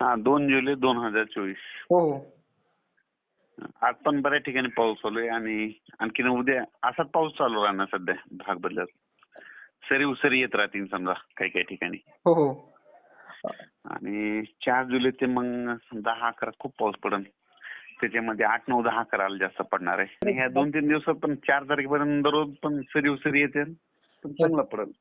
हा दोन जुलै दोन हजार चोवीस. हो हो. आज पण बऱ्याच ठिकाणी पाऊस चालू आहे आणि आणखीन उद्या असाच पाऊस चालू राहणार सध्या भाग बदलत सरी उसरी येत राहतील समजा काही काही ठिकाणी. हो हो. आणि चार जुलै ते मग दहा अकरा खूप पाऊस पडेल त्याच्यामध्ये आठ नऊ दहा अकराला जास्त पडणार आहे. आणि ह्या दोन तीन दिवसात पण चार तारखेपर्यंत दररोज पण सरी उसरी येते पण चांगलं पडेल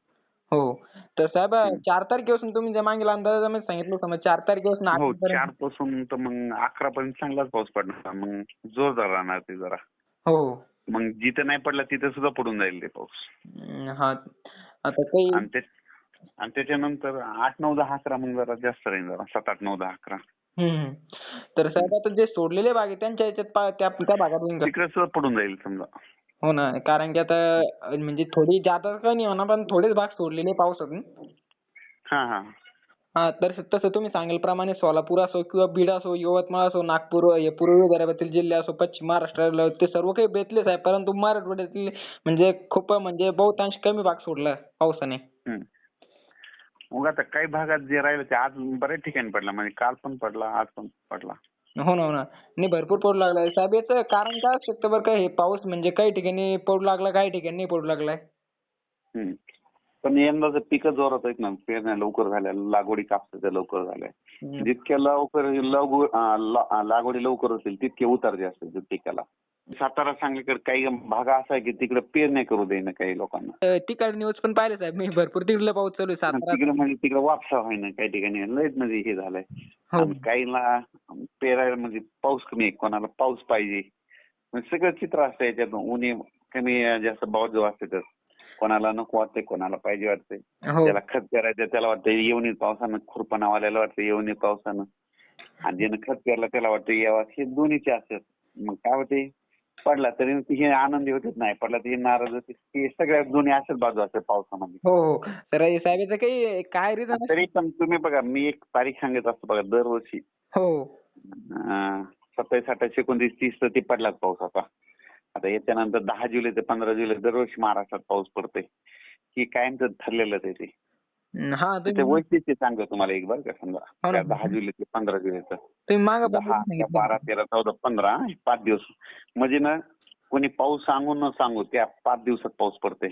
हो. तर साहेब चार तारखेपासून तुम्ही जे मागील अंदाजामध्ये सांगितलं होतं मग चार तारखेपासून हो आठपर्यंत- चारपासून तर मग अकरा पर्यंत चांगलाच पाऊस पडणार. मग जोरदार राहणार ते जरा. हो. मग जिथं नाही पडला तिथं सुद्धा पडून जाईल ते पाऊस. हा. आता काही आणि ते आणि त्याच्यानंतर आठ नऊ दहा अकरा मग जरा जास्त राहील जरा. सात आठ नऊ दहा अकरा. हम्म. तर साहेब आता जे सोडलेले भाग आहे त्यांच्या याच्यात पा- त्या त्या भागात होईल का? तिकडे सुद्धा पडून जाईल समजा. हो ना. कारण की आता म्हणजे थोडी जादा का नाही म्हणा पण थोडेच भाग सोडलेले पावसातून. हा हा. हा तर तसं तुम्ही सांगेलप्रमाणे सोलापूर असो किंवा बीड असो यवतमाळ असो नागपूर हे पूर्व विदर्भातील जिल्हे असो पश्चिम महाराष्ट्राला ते सर्व काही बेतलेच आहे. परंतु मराठवाड्यातील म्हणजे खूप म्हणजे बहुतांश कमी भाग सोडला पावसाने. हम्म. मग आता काही भागात जे राहिलं ते आज बऱ्याच ठिकाणी पडला. म्हणजे काल पण पडला आज पण पडला. हो ना हो ना. नाही भरपूर पडू लागलाय साहेब याचं कारण काय असू शकतं बरं का? हे पाऊस म्हणजे काही ठिकाणी पडू लागला काही ठिकाणी नाही पडू लागलाय हम्म. पण यंदाचं पिकं जोरात आहेत ना पेरण्या लवकर झाल्या लागवडी कापसाच्या लवकर झाल्या. जितक्या लवकर लागवडी लवकर होतील तितके उतार जास्त आहेत पिकाला. सातारा सांगलीकडे काही भाग असा आहे की तिकडे पेरण्या करू देईना काही लोकांना. अं, तिकडे न्यूज पण पाहिले साहेब मी भरपूर तिकडलं पाऊस चालू आहे सातारा. तिकडे म्हणजे तिकडे वापसा होईना काही ठिकाणी. लयच म्हणजे हे झालंय. हो. आणि काहींना पेरायला म्हणजे पाऊस कमी आहे. कोणाला पाऊस पाहिजे. म्हणजे सगळं चित्र असतं याच्यात उन्हे कमी जास्त बाजू जो असते तर कोणाला नको वाटते कोणाला पाहिजे वाटते हो. त्याला खत करायचं त्याला वाटतं येऊन पावसानं खुरपणावाल्याला वाटतं येऊन पावसानं. आणि ज्यानं खत पेरलं त्याला वाटतं यावं हे दोन्हीचे असतात. मग काय होते? पडला तरी हे आनंदी होतेच नाही. पडला तरी नाराज होते. हे सगळ्या दोन्ही अशाच बाजू असतात पावसामध्ये. हो हो. तर हे काही काय रिझन तरी पण तुम्ही बघा मी एक तारीख सांगत असतो बघा दरवर्षी. हो. सत्तावीस अठ्ठावीस एकोणतीस तीस तर ते पडलाच पाऊस आता. आता याच्यानंतर दहा जुलै ते पंधरा जुलै दरवर्षी महाराष्ट्रात पाऊस पडतोय. हे कायमच ठरलेलंच आहे ते. हा ते वैशिष्ट्य सांगतो तुम्हाला एक बरं का समजा. हो दहा जुलै ते पंधरा जुलैचं दहा बारा तेरा चौदा पंधरा पाच दिवस. म्हणजे ना कोणी पाऊस सांगू न सांगू त्या पाच दिवसात पाऊस पडते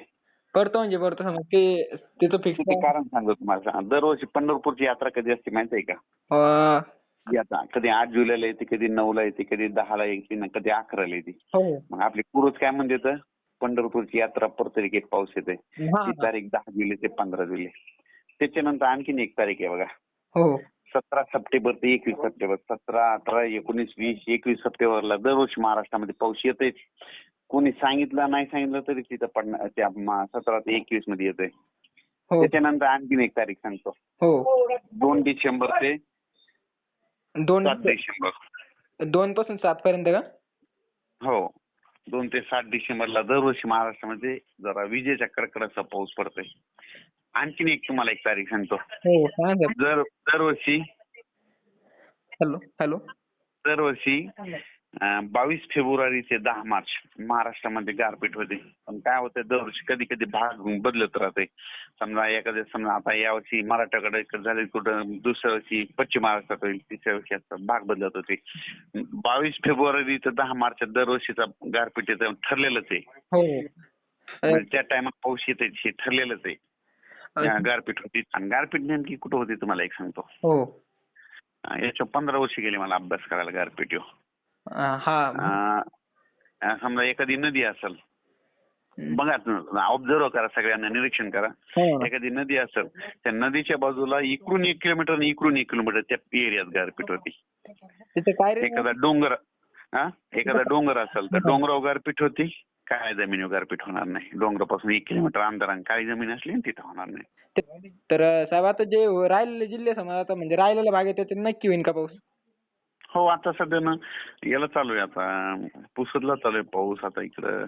पडतो म्हणजे पडतो. ते तिथं फिक्स कारण सांगतो तुम्हाला? दरवर्षी पंढरपूरची यात्रा कधी असते माहिती आहे का? यात्रा कधी आठ जुलैला येते कधी नऊला येते कधी दहाला येते ना कधी अकराला येते. हो. मग आपली पूर्वज काय म्हणते पंढरपूरची यात्रा प्रत्येक पाऊस येते ती तारीख दहा जुलै ते पंधरा जुलै. त्याच्यानंतर आणखीन एक तारीख आहे बघा. हो. सतरा सप्टेंबर ते एकवीस सप्टेंबर. सतरा अठरा एकोणीस वीस एकवीस सप्टेंबरला दरवर्षी महाराष्ट्रामध्ये पाऊस येतेच कोणी सांगितलं नाही सांगितलं तरी तिथं पडणार त्या सतरा ते एकवीसमध्ये येतोय. हो. त्याच्यानंतर आणखीन एक तारीख सांगतो. हो. दोन डिसेंबर ते दोन सात डिसेंबर. दोन पासून सात पर्यंत का? हो. दोन ते सात डिसेंबरला दरवर्षी महाराष्ट्रामध्ये जरा विजेच्या कडकडाचा पाऊस पडतोय. आणखीन एक तुम्हाला एक तारीख सांगतो. हो सांगा दर दरवर्षी हॅलो हॅलो. दरवर्षी बावीस फेब्रुवारी ते दहा मार्च महाराष्ट्रामध्ये गारपीट होते. पण काय होतं दरवर्षी कधी कधी भाग बदलत राहते. समजा एखाद्या समजा आता यावर्षी इकडे झाले कुठं दुसऱ्या वर्षी पश्चिम महाराष्ट्रात होईल तिसऱ्या वर्षी असं भाग बदलत होते. बावीस फेब्रुवारी ते दहा मार्च दरवर्षीचा गारपीटीचं ठरलेलंच आहे. हो. त्या टायमात पाऊस येते हे ठरलेलंच आहे. गारपीट होती. आणि गारपीट नेमकी कुठं होती तुम्हाला एक सांगतो. हो. याच्या पंधरा वर्ष गेले मला अभ्यास करायला गारपीट हा. समजा एखादी नदी असेल. बघा ऑब्झर्व करा सगळ्यांना निरीक्षण करा. हो. एखादी नदी असेल त्या नदीच्या बाजूला इकडून एक किलोमीटर आणि इकडून एक किलोमीटर त्या एरियात गारपीट होती. एखादा डोंगर हा एखादा डोंगर असेल तर डोंगरावर गारपीट होती. काय जमिनीवर गारपीट होणार नाही. डोंगरापासून एक किलोमीटर अंतराने काळी जमीन असली ना तिथं होणार नाही. तर साहेब आता जे राहिलेले जिल्हे समजा आता म्हणजे राहिलेला भाग आहे त्याच्यात नक्की होईल का पाऊस? हो आता सध्या ना याला चालू आहे आता. पुसदला चालू आहे पाऊस आता इकडं.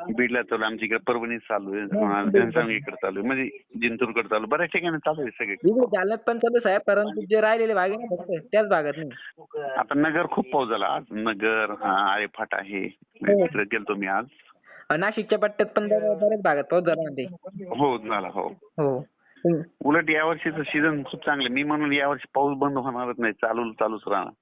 बीडला चालू आहे आमच्या इकडे परभणीत चालू आहे इकडे चालू आहे. म्हणजे जिंतूरकडे चालू आहे. बऱ्याच ठिकाणी चालू आहे सगळे. जालन्यात पण चालू साहेब परंतु जे राहिलेले भाग आहे त्याच भागात नाही. आता नगर खूप पाऊस झाला आज. नगर हा, आळेफाट आहे. तिकडे गेलतो मी आज. नाशिकच्या पट्ट्यात पण बऱ्या- बऱ्याच भागात पाऊस झाला म्हणते हो झाला हो. हो. उलट यावर्षीचं सीझन खूप चांगलं मी म्हणून यावर्षी पाऊस बंद होणारच नाही. चालू चालूच राहणार.